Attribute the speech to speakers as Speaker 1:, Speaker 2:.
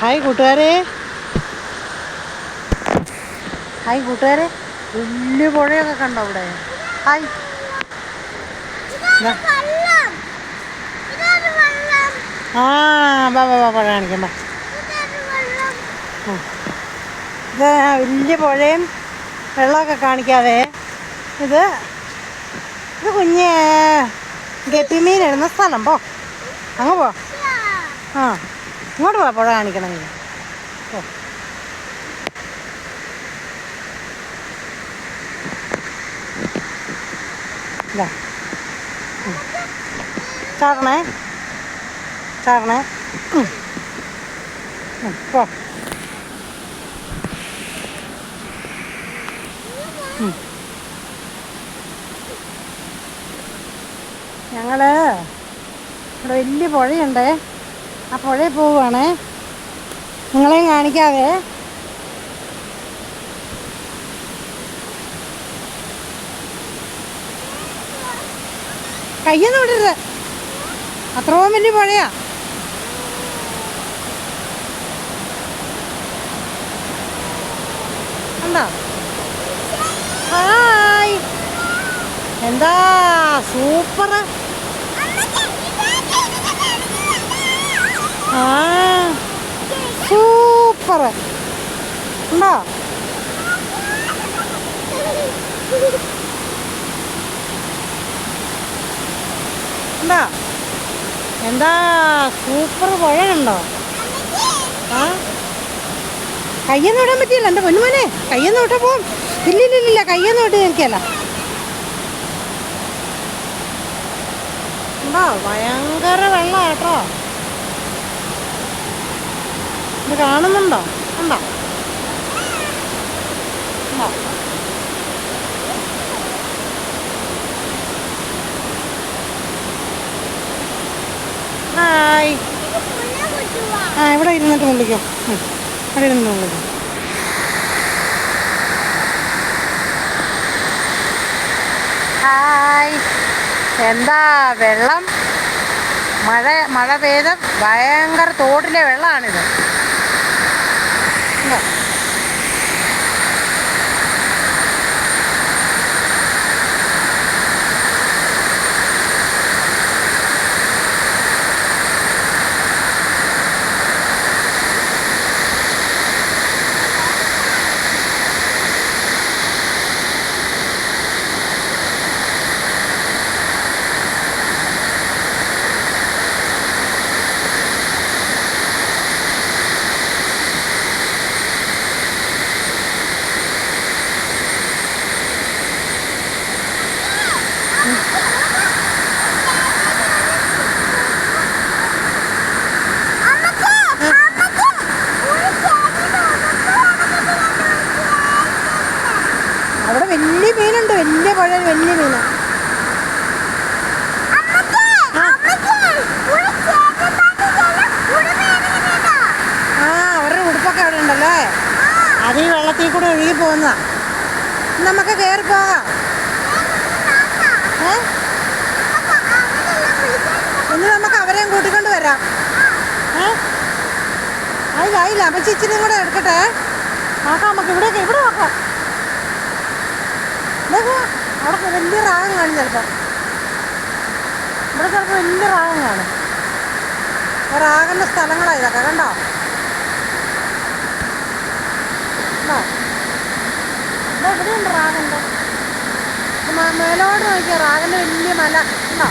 Speaker 1: Hi കൂട്ടുകാരെ. Hi കൂട്ടുകാരെ. വലിയ പുഴയൊക്കെ കണ്ടോ അവിടെ? ഹായ് ആ വാ വാ വാ പുഴ
Speaker 2: കാണിക്കണ്ട
Speaker 1: ഇത് വലിയ പുഴയും വെള്ളമൊക്കെ കാണിക്കാതെ ഇത് ഇത് കുഞ്ഞ് ഗപ്പിമീൻ ഇടുന്ന സ്ഥലം പോ. അങ്ങ് പോ. ആ. ഇങ്ങോട്ട് വാ പുഴ കാണിക്കണമെങ്കിൽ ഓ. ചാടണേ. ചാടണേ. പോ. ഞങ്ങൾ ഇവിടെ വലിയ പുഴയുണ്ടേ. ആ പുഴയിൽ പോവുകയാണേ നിങ്ങളെയും കാണിക്കാതെ കയ്യൊന്നും വിടരുത്. അത്രയും വലിയ പുഴയാ. എന്താ? സൂപ്പർ ആ. സൂപ്പർ ഉണ്ടോ? ഉണ്ടോ? എന്താ സൂപ്പർ പുഴ ആ? കയ്യെന്ന് വിടാൻ പറ്റിയല്ല. എന്റെ പൊന്നുമോനെ കയ്യെന്ന് വിട്ടാ പോവും. ഇല്ലില്ലില്ല കയ്യെന്ന് വിട്ട് നിൽക്കല്ല ഭയങ്കര വെള്ളം കേട്ടോ ഇത് കാണുന്നുണ്ടോ? ഉണ്ടോ? ഉണ്ടോ? ഹായ്. ആ ഇവിടെ ഇരുന്നിട്ട് വിളിക്കോ അവിടെ ഇരുന്നിട്ട് വിളിക്കോ ഹായ്. എന്താ വെള്ളം? മഴ മഴ പെയ്ത് ഭയങ്കര തോട്ടിലെ വെള്ളമാണിത് ഉണ്ടോ? അവിടെ വലിയ മീനുണ്ട് വലിയ പുഴയിൽ വലിയ മീനാ ആ. അവരുടെ ഉടുപ്പൊക്കെ അവിടെ ഉണ്ടല്ലേ? അത് ഈ വെള്ളത്തിൽ കൂടെ ഒഴുകി പോകുന്നതാ. നമുക്ക് കയറി പോകാം. ഏ? ഇന്ന് നമുക്ക് അവരെയും കൂട്ടിക്കൊണ്ട് വരാം. ഏ? ആയില്ല ആയില്ല. അപ്പം ഇച്ചിരിയും കൂടെ എടുക്കട്ടെ. നോക്കാം നമുക്ക് ഇവിടെ ഇവിടെ നോക്കൂ. അവിടെ വലിയ റാഗം കാണും ചിലപ്പോൾ ഇവിടെ ചിലപ്പോൾ വലിയ റാഗം കാണും. റാഗന്റെ സ്ഥലങ്ങളാണ് ഇതൊക്കെ കണ്ടോ? ഇവിടെ എവിടെയുണ്ട് റാഗുണ്ട് മേലോട്ട് നോക്കിയാൽ റാഗിന്റെ വലിയ മല.